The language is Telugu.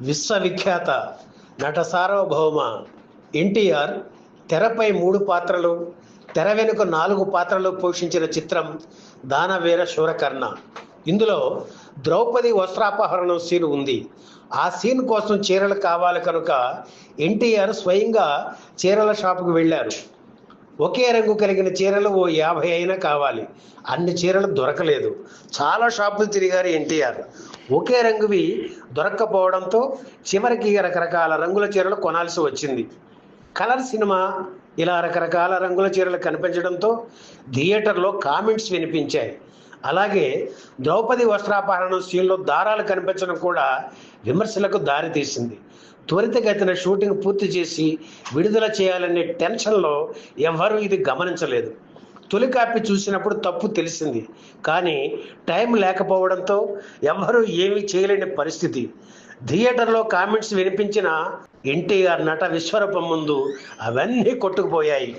విశ్వవిఖ్యాత నట సార్వభౌమ ఎన్టీఆర్ తెరపై మూడు పాత్రలు తెర వెనుక నాలుగు పాత్రలు పోషించిన చిత్రం దానవీర శూరకర్ణ. ఇందులో ద్రౌపది వస్త్రాపహరణం సీన్ ఉంది. ఆ సీన్ కోసం చీరలు కావాలి కనుక ఎన్టీఆర్ స్వయంగా చీరల షాపుకు వెళ్ళారు. ఒకే రంగు కలిగిన చీరలు ఓ యాభై అయినా కావాలి. అన్ని చీరలు దొరకలేదు. చాలా షాపులు తిరిగారు ఎన్టీఆర్. ఒకే రంగువి దొరక్కపోవడంతో చివరికి రకరకాల రంగుల చీరలు కొనాల్సి వచ్చింది. కలర్ సినిమా ఇలా రకరకాల రంగుల చీరలు కనిపించడంతో థియేటర్లో కామెంట్స్ వినిపించాయి. అలాగే ద్రౌపది వస్త్రాపహరణం సీన్లో దారాలు కనిపించడం కూడా విమర్శలకు దారితీసింది త్వరితగతిన షూటింగ్ పూర్తి చేసి విడుదల చేయాలనే టెన్షన్లో ఎవరూ ఇది గమనించలేదు. తొలి కాపీ చూసినప్పుడు తప్పు తెలిసింది. కానీ టైం లేకపోవడంతో ఎవరూ ఏమీ చేయలేని పరిస్థితి. థియేటర్లో కామెంట్స్ వినిపించిన ఎన్టీఆర్ నట విశ్వరూపం ముందు అవన్నీ కొట్టుకుపోయాయి.